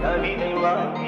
கவிதை வாங்கி